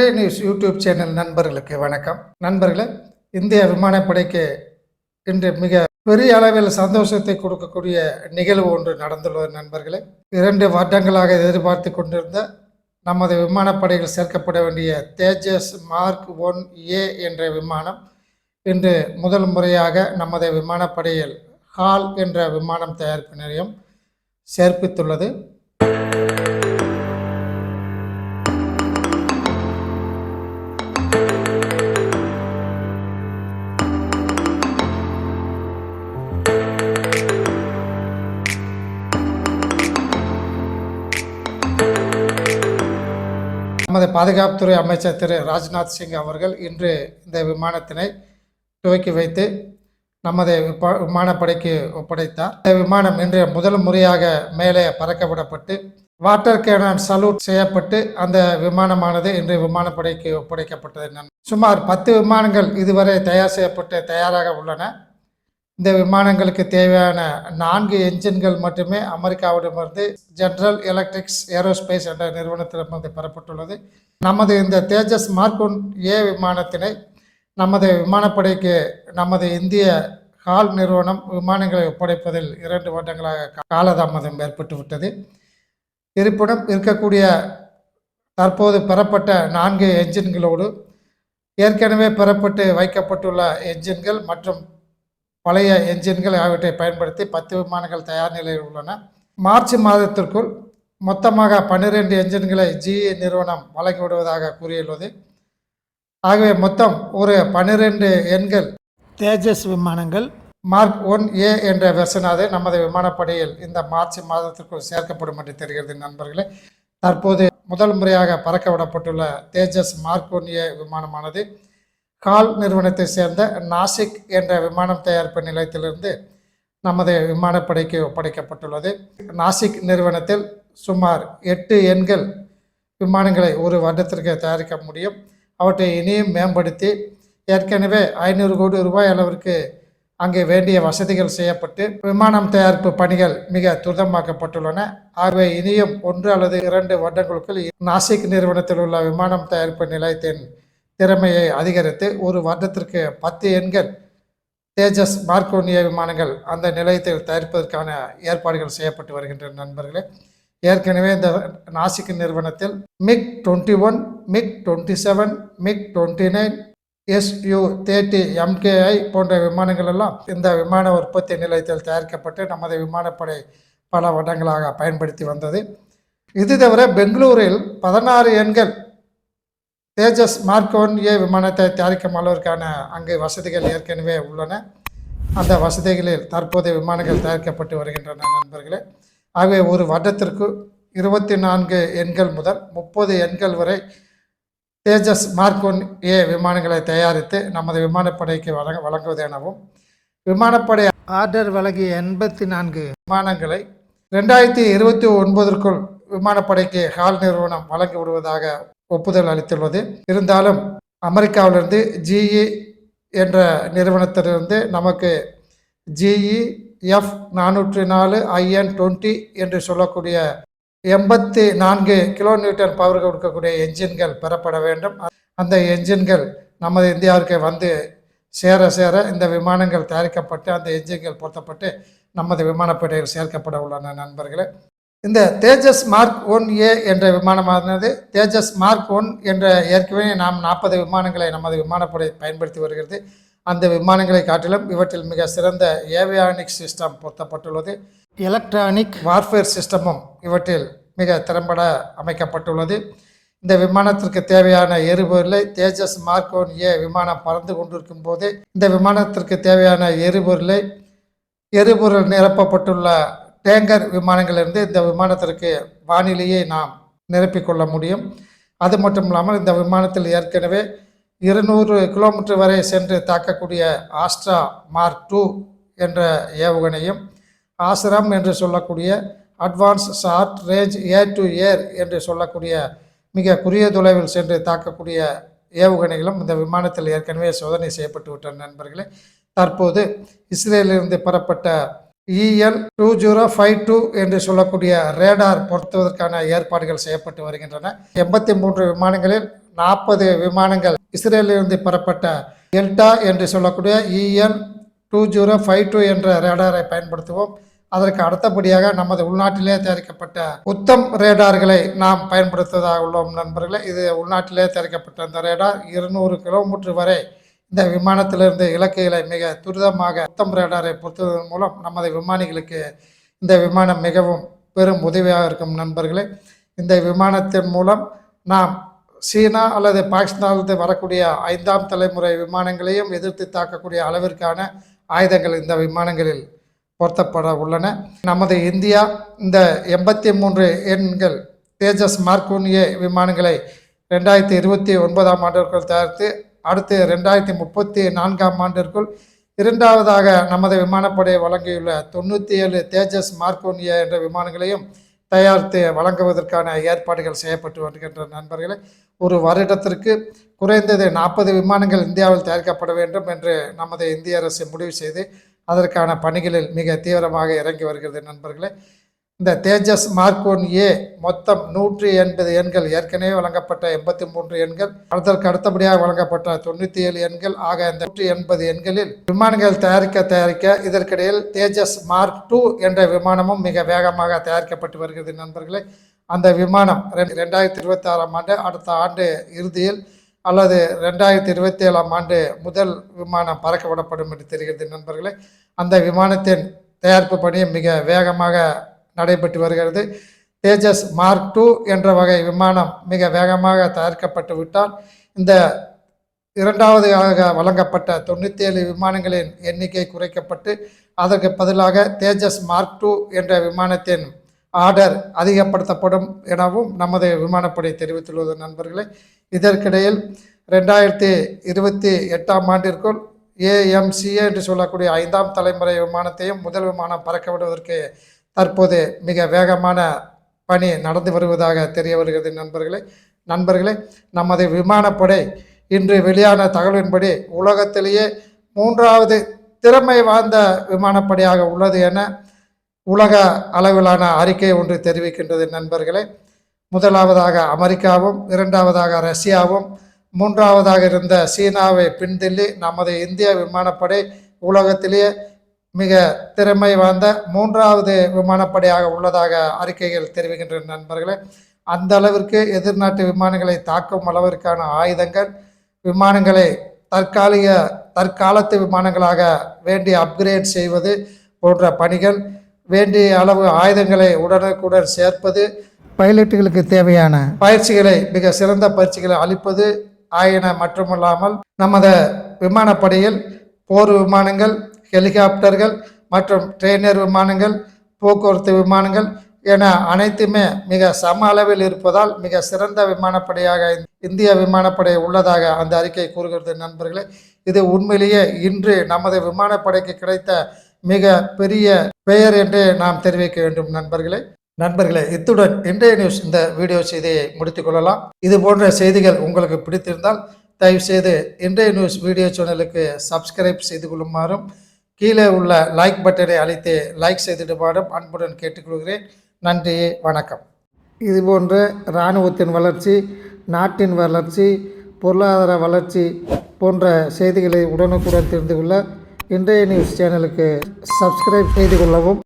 Today news YouTube channel நண்பர்களுக்கு வணக்கம். நண்பர்களே இந்திய விமானப்படைக்கு இன்று மிக பெரிய அளவில் சந்தோஷத்தை கொடுக்கக்கூடிய நிகழ்வு ஒன்று நடந்துள்ளது நண்பர்களே. இரண்டு வருடங்களாக எதிர்பார்த்து கொண்டிருந்த நமது விமானப்படையில் சேர்க்கப்பட வேண்டிய தேஜஸ் மார்க் ஒன் ஏ என்ற விமானம் இன்று முதல் முறையாக நமது விமானப்படையில் ஹால் என்ற விமானம் தயாரிப்பு நிலையம் சேர்ப்பித்துள்ளது. நமது பாதுகாப்புத்துறை அமைச்சர் திரு ராஜ்நாத் சிங் அவர்கள் இன்று இந்த விமானத்தினை துவக்கி வைத்து நமது விமானப்படைக்கு ஒப்படைத்தார். இந்த விமானம் இன்று முதல் முறையாக மேலே பறக்க விடப்பட்டு வாட்டர் கேனான் சல்யூட் செய்யப்பட்டு அந்த விமானமானது இன்று விமானப்படைக்கு ஒப்படைக்கப்பட்டது. சுமார் பத்து விமானங்கள் இதுவரை தயார் செய்யப்பட்டு தயாராக உள்ளன. இந்த விமானங்களுக்கு தேவையான நான்கு என்ஜின்கள் மட்டுமே அமெரிக்காவிடமிருந்து ஜென்ரல் எலக்ட்ரிக்ஸ் ஏரோஸ்பேஸ் என்ற நிறுவனத்திடமிருந்து பெறப்பட்டுள்ளது. நமது இந்த தேஜஸ் மார்க் ஒன் ஏ விமானத்தினை நமது விமானப்படைக்கு நமது இந்திய ஹால் நிறுவனம் விமானங்களை ஒப்படைப்பதில் இரண்டு வருடங்களாக காலதாமதம் ஏற்பட்டுவிட்டது இருப்பினும் இருக்கக்கூடிய தற்போது பெறப்பட்ட நான்கு என்ஜின்களோடு ஏற்கனவே பெறப்பட்டு வைக்கப்பட்டுள்ள என்ஜின்கள் மற்றும் பழைய என்ஜின்கள் ஆகியவற்றை பயன்படுத்தி பத்து விமானங்கள் தயார் நிலையில் உள்ளன. மார்ச் மாதத்திற்குள் மொத்தமாக பன்னிரெண்டு என்ஜின்களை ஜிஇ நிறுவனம் வழங்கிவிடுவதாக கூறியுள்ளது. ஆகவே மொத்தம் ஒரு பன்னிரெண்டு எண்கள் தேஜஸ் விமானங்கள் மார்க் ஒன் ஏ என்ற வெர்ஷனாவது நமது விமானப்படையில் இந்த மார்ச் மாதத்திற்குள் சேர்க்கப்படும் என்று தெரிகிறது நண்பர்களே. தற்போது முதல் முறையாக பறக்க விடப்பட்டுள்ள தேஜஸ் மார்க் ஒன் ஏ விமானமானது கால் நிறுவனத்தை சேர்ந்த நாசிக் என்ற விமானம் தயாரிப்பு நிலையத்திலிருந்து நமது விமானப்படைக்கு ஒப்படைக்கப்பட்டுள்ளது. நாசிக் நிறுவனத்தில் சுமார் எட்டு எண்கள் விமானங்களை ஒரு வருடத்திற்கு தயாரிக்க முடியும். அவற்றை இனியும் மேம்படுத்தி ஏற்கனவே ஐநூறு கோடி ரூபாய் அளவிற்கு அங்கே வேண்டிய வசதிகள் செய்யப்பட்டு விமானம் தயாரிப்பு பணிகள் மிக துரிதமாக்கப்பட்டுள்ளன. ஆகவே இனியும் ஒன்று அல்லது இரண்டு வருடங்களுக்குள் நாசிக் நிறுவனத்தில் உள்ள விமானம் தயாரிப்பு நிலையத்தின் திறமையை அதிகரித்து ஒரு வருடத்திற்கு பத்து எண்கள் தேஜஸ் மார்க்கோனிய விமானங்கள் அந்த நிலையத்தில் தயாரிப்பதற்கான ஏற்பாடுகள் செய்யப்பட்டு வருகின்றன நண்பர்களே. ஏற்கனவே இந்த நாசிக் நிறுவனத்தில் MiG twenty one MiG twenty seven MiG twenty nine SU thirty MKI போன்ற விமானங்கள் எல்லாம் இந்த விமான உற்பத்தி நிலையத்தில் தயாரிக்கப்பட்டு நமது விமானப்படை பல வருடங்களாக பயன்படுத்தி வந்தது. இது தவிர பெங்களூரில் பதினாறு எண்கள் தேஜஸ் மார்க் ஒன் ஏ விமானத்தை தயாரிக்கும் அளவிற்கான அங்கு வசதிகள் ஏற்கனவே உள்ளன. அந்த வசதிகளில் தற்போதைய விமானங்கள் தயாரிக்கப்பட்டு வருகின்றன நண்பர்களே. ஆகவே ஒரு வருடத்திற்கு இருபத்தி நான்கு எண்கள் முதல் முப்பது எண்கள் வரை தேஜஸ் மார்க் ஒன் ஏ விமானங்களை தயாரித்து நமது விமானப்படைக்கு வழங்க வழங்குவது எனவும் விமானப்படை ஆர்டர் வழங்கிய எண்பத்தி நான்கு விமானங்களை ரெண்டாயிரத்தி இருபத்தி ஒன்பதற்குள் விமானப்படைக்கு ஹால் நிறுவனம் வழங்கி விடுவதாக ஒப்புதல் அளித்துள்ளது இருந்தாலும் அமெரிக்காவிலிருந்து ஜிஇ என்ற நிறுவனத்திலிருந்து நமக்கு ஜிஇ எஃப் நானூற்றி நாலு ஐஎன் டுவெண்ட்டி என்று சொல்லக்கூடிய எண்பத்தி நான்கு கிலோ நியூட்டன் பவர் கொடுக்கக்கூடிய என்ஜின்கள் பெறப்பட வேண்டும். அந்த என்ஜின்கள் நமது இந்தியாவிற்கு வந்து சேர சேர இந்த விமானங்கள் தயாரிக்கப்பட்டு அந்த என்ஜின்கள் பொருத்தப்பட்டு நமது விமானப்படையில் சேர்க்கப்பட உள்ளன நண்பர்களே. இந்த தேஜஸ் மார்க் ஒன் ஏ என்ற விமானமானது தேஜஸ் மார்க் ஒன் என்ற ஏற்கனவே நாம் நாற்பது விமானங்களை நமது விமானப்படை பயன்படுத்தி வருகிறது. அந்த விமானங்களை காட்டிலும் இவற்றில் மிக சிறந்த ஏவியானிக் சிஸ்டம் பொருத்தப்பட்டுள்ளது. எலக்ட்ரானிக் வார்ஃபேர் சிஸ்டமும் இவற்றில் மிக திறம்பட அமைக்கப்பட்டுள்ளது. இந்த விமானத்திற்கு தேவையான எரிபொருளை தேஜஸ் மார்க் ஒன் ஏ விமானம் பறந்து கொண்டிருக்கும் போது இந்த விமானத்திற்கு தேவையான எரிபொருளை எரிபொருள் நிரப்பப்பட்டுள்ள டேங்கர் விமானங்களிலிருந்து இந்த விமானத்திற்கு வானிலையை நாம் நிரப்பிக்கொள்ள முடியும். அது மட்டும் இல்லாமல் இந்த விமானத்தில் ஏற்கனவே இருநூறு கிலோமீட்டர் வரை சென்று தாக்கக்கூடிய ஆஸ்ட்ரா மார்க் டூ என்ற ஏவுகணையும் ஆசிரம் என்று சொல்லக்கூடிய advance short range air to air என்று சொல்லக்கூடிய மிக குறுகிய தொலைவில் சென்று தாக்கக்கூடிய ஏவுகணைகளும் இந்த விமானத்தில் ஏற்கனவே சோதனை செய்யப்பட்டு விட்டன நண்பர்களே. தற்போது இஸ்ரேலிலிருந்து பெறப்பட்ட இஎன் டூ ஜீரோ ஃபைவ் டூ என்று சொல்லக்கூடிய ரேடார் பொருத்துவதற்கான ஏற்பாடுகள் செய்யப்பட்டு வருகின்றன. எண்பத்தி மூன்று விமானங்களில் நாற்பது விமானங்கள் இஸ்ரேலிலிருந்து பெறப்பட்ட எல்டா என்று சொல்லக்கூடிய இஎன் டூ ஜீரோ ஃபைவ் டூ என்ற ரேடாரை பயன்படுத்துவோம். அதற்கு அடுத்தபடியாக நமது உள்நாட்டிலே தயாரிக்கப்பட்ட உத்தம் ரேடார்களை நாம் பயன்படுத்துவதாக உள்ளோம் நண்பர்களே. இது உள்நாட்டிலே தயாரிக்கப்பட்ட அந்த ரேடார் இருநூறு கிலோமீட்டர் வரை இந்த விமானத்திலிருந்து இலக்கைகளை மிக துரிதமாக உத்தம் ரேடாரை பொருத்துவதன் மூலம் நமது விமானிகளுக்கு இந்த விமானம் மிகவும் பெரும் உதவியாக இருக்கும் நண்பர்களே. இந்த விமானத்தின் மூலம் நாம் சீனா அல்லது பாகிஸ்தானிலிருந்து வரக்கூடிய ஐந்தாம் தலைமுறை விமானங்களையும் எதிர்த்து தாக்கக்கூடிய அளவிற்கான ஆயுதங்கள் இந்த விமானங்களில் பொருத்தப்பட உள்ளன. நமது இந்தியா இந்த எண்பத்தி மூன்று எண்கள் தேஜஸ் மார்க் ஏ விமானங்களை ரெண்டாயிரத்தி இருபத்தி ஒன்பதாம் ஆண்டிற்குள் தயாரித்து அடுத்து ரெண்டாயிரத்தி முப்பத்தி நான்காம் ஆண்டிற்குள் இரண்டாவதாக நமது விமானப்படை வழங்கியுள்ள தொண்ணூற்றி ஏழு தேஜஸ் மார்க்கோனியா என்ற விமானங்களையும் தயாரித்து வழங்குவதற்கான ஏற்பாடுகள் செய்யப்பட்டு வருகின்ற நண்பர்களே ஒரு வருடத்திற்கு குறைந்தது நாற்பது விமானங்கள் இந்தியாவில் தயாரிக்கப்பட வேண்டும் என்று நமது இந்திய அரசு முடிவு செய்து அதற்கான பணிகளில் மிக தீவிரமாக இறங்கி வருகிறது நண்பர்களே. இந்த தேஜஸ் மார்க் ஒன் ஏ மொத்தம் நூற்றி எண்பது எண்கள் ஏற்கனவே வழங்கப்பட்ட எண்பத்தி மூன்று எண்கள் அதற்கு அடுத்தபடியாக வழங்கப்பட்ட தொண்ணூற்றி ஏழு எண்கள் ஆக இந்த நூற்றி எண்பது எண்களில் விமானங்கள் தயாரிக்க தயாரிக்க இதற்கிடையில் தேஜஸ் மார்க் டூ என்ற விமானமும் மிக வேகமாக தயாரிக்கப்பட்டு வருகிறது நண்பர்களே. அந்த விமானம் ரெண்டாயிரத்தி இருபத்தி ஆறாம் ஆண்டு அடுத்த ஆண்டு இறுதியில் அல்லது ரெண்டாயிரத்தி இருபத்தி ஏழாம் ஆண்டு முதல் விமானம் பறக்க விடப்படும் என்று தெரிகிறது நண்பர்களே. அந்த விமானத்தின் தயாரிப்பு பணி மிக வேகமாக நடைபெற்று வருகிறது. தேஜஸ் மார்க் டூ என்ற வகை விமானம் மிக வேகமாக தயாரிக்கப்பட்டு விட்டால் இந்த இரண்டாவதாக வழங்கப்பட்ட தொண்ணூற்றி ஏழு விமானங்களின் எண்ணிக்கை குறைக்கப்பட்டு அதற்கு பதிலாக தேஜஸ் மார்க் டூ என்ற விமானத்தின் ஆர்டர் அதிகப்படுத்தப்படும் எனவும் நமது விமானப்படை தெரிவித்துள்ளது நண்பர்களே. இதற்கிடையில் ரெண்டாயிரத்தி இருபத்தி எட்டாம் ஆண்டிற்குள் ஏஎம்சிஏ என்று சொல்லக்கூடிய ஐந்தாம் தலைமுறை விமானத்தையும் முதல் விமானம் பறக்க விடுவதற்கு தற்போது மிக வேகமான பணி நடந்து வருவதாக தெரிய வருகிறது நண்பர்களே. நண்பர்களே நமது விமானப்படை இன்று வெளியான தகவலின்படி உலகத்திலேயே மூன்றாவது திறமை வாய்ந்த விமானப்படையாக உள்ளது என உலக அளவிலான அறிக்கை ஒன்று தெரிவிக்கின்றது நண்பர்களே. முதலாவதாக அமெரிக்காவும் இரண்டாவதாக ரஷ்யாவும் மூன்றாவதாக இருந்த சீனாவை பின்தள்ளி நமது இந்திய விமானப்படை உலகத்திலேயே மிக திறமை வாய்ந்த மூன்றாவது விமானப்படையாக உள்ளதாக அறிக்கைகள் தெரிவிக்கின்றன நண்பர்களே. அந்த அளவிற்கு எதிர்நாட்டு விமானங்களை தாக்கும் அளவிற்கான ஆயுதங்கள் விமானங்களை தற்காலிக தற்காலத்து விமானங்களாக வேண்டி அப்கிரேட் செய்வது போன்ற பணிகள் வேண்டிய அளவு ஆயுதங்களை உடனுக்குடன் சேர்ப்பது பைலட்டுகளுக்கு தேவையான பயிற்சிகளை மிக சிறந்த பயிற்சிகளை அளிப்பது ஆயின மட்டுமல்லாமல் நமது விமானப்படையில் போர் விமானங்கள் ஹெலிகாப்டர்கள் மற்றும் ட்ரெயினர் விமானங்கள் போக்குவரத்து விமானங்கள் என அனைத்துமே மிக சம அளவில் இருப்பதால் மிக சிறந்த விமானப்படையாக இந்திய விமானப்படை உள்ளதாக அந்த அறிக்கை கூறுகிறது நண்பர்களே. இது உண்மையிலேயே இன்று நமது விமானப்படைக்கு கிடைத்த மிக பெரிய பெயர் என்று நாம் தெரிவிக்க வேண்டும் நண்பர்களே. நண்பர்களே இத்துடன் இன்றைய நியூஸ் இந்த வீடியோ செய்தியை முடித்துக் கொள்ளலாம். இது போன்ற செய்திகள் உங்களுக்கு பிடித்திருந்தால் தயவுசெய்து இன்றைய நியூஸ் வீடியோ சேனலுக்கு சப்ஸ்கிரைப் செய்து கொள்ளுமாறும் கீழே உள்ள லைக் பட்டனை அழைத்து லைக் செய்திடுமாறும் அன்புடன் கேட்டுக்கொள்கிறேன். நன்றி வணக்கம். இதுபோன்று இராணுவத்தின் வளர்ச்சி நாட்டின் வளர்ச்சி பொருளாதார வளர்ச்சி போன்ற செய்திகளை உடனுக்குடன் தெரிந்து கொள்ள இன்றைய நியூஸ் சேனலுக்கு சப்ஸ்கிரைப் செய்து கொள்ளவும்.